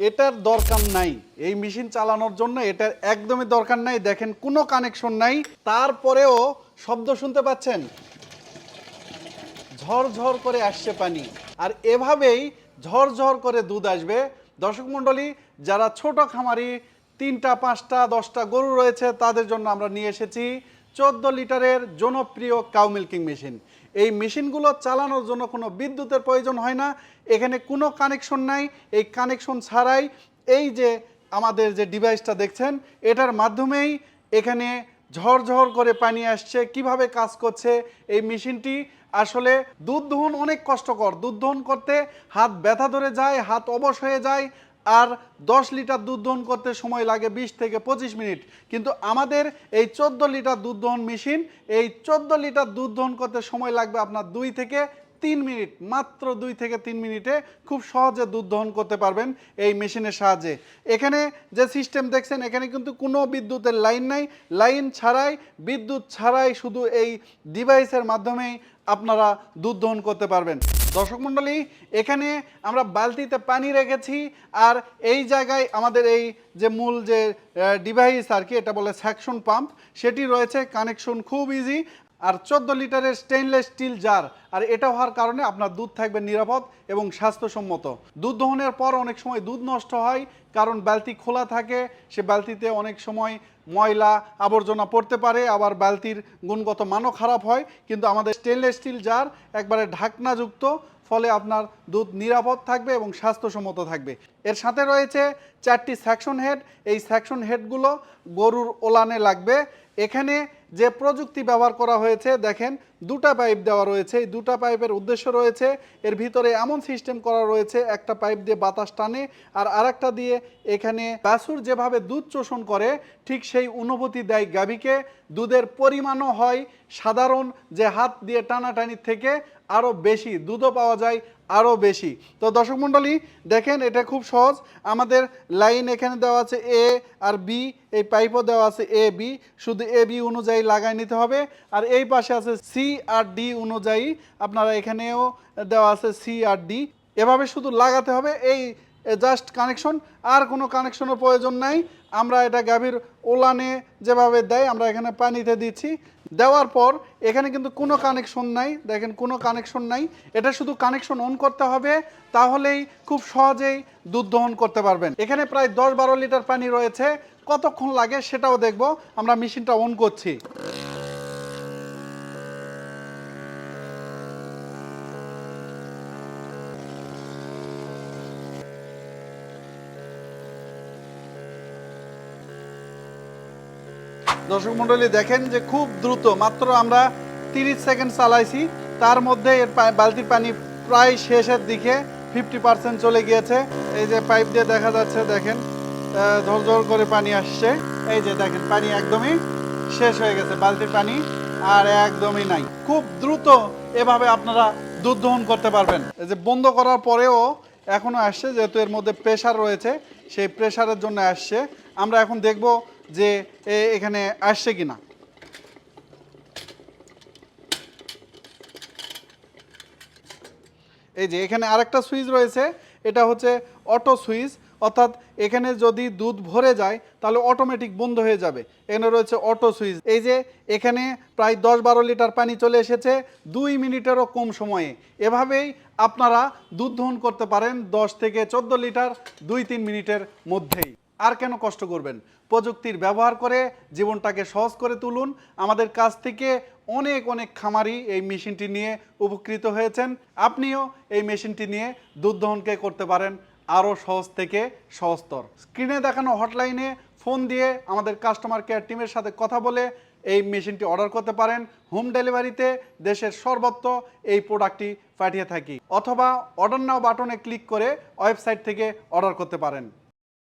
এটার দরকার নাই। এই মেশিন চালানোর জন্য এটার একদমই দরকার নাই। দেখেন, কোনো কানেকশন নাই। তারপরেও শব্দ শুনতে পাচ্ছেন? ঝরঝর করে আসছে পানি। আর এভাবেই ঝরঝর করে দুধ আসবে। দর্শক মণ্ডলী, যারা ছোট খামারি, তিনটা, পাঁচটা, দশটা গরু রয়েছে, তাদের জন্য আমরা নিয়ে এসেছি চোদ্দ লিটারের জনপ্রিয় কাউ মিল্কিং মেশিন এই মেশিনগুলো চালানোর জন্য কোনো বিদ্যুতের প্রয়োজন হয় না। এখানে কোনো কানেকশন নাই। এই কানেকশন ছাড়াই এই যে আমাদের যে ডিভাইসটা দেখছেন, এটার মাধ্যমেই এখানে ঝরঝর করে পানি আসছে। কীভাবে কাজ করছে এই মেশিনটি? আসলে দুধ দহন অনেক কষ্টকর। দুধ দহন করতে হাত ব্যথা ধরে যায়, হাত অবশ হয়ে যায়। আর দশ লিটার দুধ দহন করতে সময় লাগে বিশ থেকে পঁচিশ মিনিট। কিন্তু আমাদের এই চোদ্দ লিটার দুধ দহন মেশিন, এই চোদ্দ লিটার দুধ দহন করতে সময় লাগবে আপনার দুই থেকে তিন মিনিট, মাত্র দুই থেকে তিন মিনিটে খুব সহজে দুধ দহন করতে পারবেন এই মেশিনের সাহায্যে। এখানে যে সিস্টেম দেখছেন, এখানে কিন্তু কোনো বিদ্যুতের লাইন নাই। লাইন ছাড়াই, বিদ্যুৎ ছাড়াই শুধু এই ডিভাইসের মাধ্যমেই আপনারা দুধ দহন করতে পারবেন। দর্শক মণ্ডলী, এখানে আমরা বালতিতে পানি রেখেছি আর এই জায়গায় আমাদের এই যে মূল যে ডিভাইস আর কি, এটা বলে স্যাকশন পাম্প সেটি রয়েছে। কানেকশন খুব ইজি আর চোদ্দ লিটারের স্টেনলেস স্টিল জার আর এটা হওয়ার কারণে আপনার দুধ থাকবে নিরাপদ এবং স্বাস্থ্যসম্মত। দুধ দহনের পর অনেক সময় দুধ নষ্ট হয়, কারণ বালতি খোলা থাকে, সে বালতিতে অনেক সময় ময়লা আবর্জনা পড়তে পারে, আবার বালতির গুণগত মানও খারাপ হয়। কিন্তু আমাদের স্টেনলেস স্টিল জার একবারে ঢাকনাযুক্ত, ফলে আপনার দুধ নিরাপদ থাকবে এবং স্বাস্থ্যসম্মত থাকবে। এর সাথে রয়েছে চারটি সেকশন হেড এই সেকশন হেডগুলো গরুর ওলানে লাগবে। এখানে যে প্রযুক্তি ব্যবহার করা হয়েছে, দেখেন, দুটা পাইপ দেওয়া রয়েছে। এই দুটা পাইপের উদ্দেশ্য রয়েছে, এর ভিতরে এমন সিস্টেম করা রয়েছে, একটা পাইপ দিয়ে বাতাস টানে আর আরেকটা দিয়ে এখানে বাছুর যেভাবে দুধ শোষণ করে, ঠিক সেই অনুভূতি দেয় গাভীকে। দুধের পরিমাণও হয় সাধারণ, যে হাত দিয়ে টানাটানির থেকে আরও বেশি দুধও পাওয়া যায় আরও বেশি। তো দর্শক মণ্ডলী, দেখেন এটা খুব সহজ। আমাদের লাইন এখানে দেওয়া আছে এ আর বি এই পাইপও দেওয়া আছে এ বি শুধু এ বি অনুযায়ী লাগাই নিতে হবে। আর এই পাশে আছে সি আর ডি অনুযায়ী আপনারা এখানেও দেওয়া আছে সি আর ডি এভাবে শুধু লাগাতে হবে। এই জাস্ট কানেকশন আর কোনো কানেকশনের প্রয়োজন নাই। আমরা এটা গাভীর ওলানে যেভাবে দেয়, আমরা এখানে পানিতে দিচ্ছি। দেওয়ার পর এখানে কিন্তু কোনো কানেকশন নাই। দেখেন, কোনো কানেকশন নাই। এটা শুধু কানেকশন অন করতে হবে, তাহলেই খুব সহজেই দুধ দহন করতে পারবেন। এখানে প্রায় দশ বারো লিটার পানি রয়েছে। কতক্ষণ লাগে সেটাও দেখব। আমরা মেশিনটা অন করছি। দর্শক মণ্ডলী দেখেন যে খুব দ্রুত, মাত্র আমরা তিরিশ সেকেন্ড চালাইছি। তার মধ্যে এর বালতির পানি প্রায় শেষের দিকে ফিফটি পার্সেন্ট চলে গিয়েছে। এই যে পাইপ দিয়ে দেখা যাচ্ছে, দেখেন ঝরঝর করে পানি আসছে। এই যে দেখেন, পানি একদমই শেষ হয়ে গেছে, বালতির পানি আর একদমই নাই। খুব দ্রুত এভাবে আপনারা দুধ দহন করতে পারবেন। এই যে বন্ধ করার পরেও এখনও আসছে, যেহেতু এর মধ্যে প্রেশার রয়েছে, সেই প্রেশারের জন্য আসছে। আমরা এখন দেখব যে এখানে আসছে কিনা। এই যে এখানে আরেকটা সুইচ রয়েছে, এটা হচ্ছে অটো সুইচ, অর্থাৎ এখানে যদি দুধ ভরে যায়, তাহলে অটোমেটিক বন্ধ হয়ে যাবে। এখানে রয়েছে অটো সুইচ। এই যে এখানে প্রায় দশ বারো লিটার পানি চলে এসেছে, দুই মিনিটেরও কম সময়ে। এভাবেই আপনারা দুধ দহন করতে পারেন দশ থেকে চোদ্দ লিটার দুই তিন মিনিটের মধ্যেই। আর কেন কষ্ট করবেন? প্রযুক্তির ব্যবহার করে জীবনটাকে সহজ করে তুলুন। আমাদের কাছ থেকে অনেক অনেক খামারি এই মেশিনটি নিয়ে উপকৃত হয়েছেন। আপনিও এই মেশিনটি নিয়ে দুধ দহনকে করতে পারেন আরও সহজ থেকে সহজতর স্ক্রিনে দেখানো হটলাইনে ফোন দিয়ে আমাদের কাস্টমার কেয়ার টিমের সাথে কথা বলে এই মেশিনটি অর্ডার করতে পারেন। হোম ডেলিভারিতে দেশের সর্বত্র এই প্রোডাক্টটি পাঠিয়ে থাকি। অথবা অর্ডার নাও বাটনে ক্লিক করে ওয়েবসাইট থেকে অর্ডার করতে পারেন।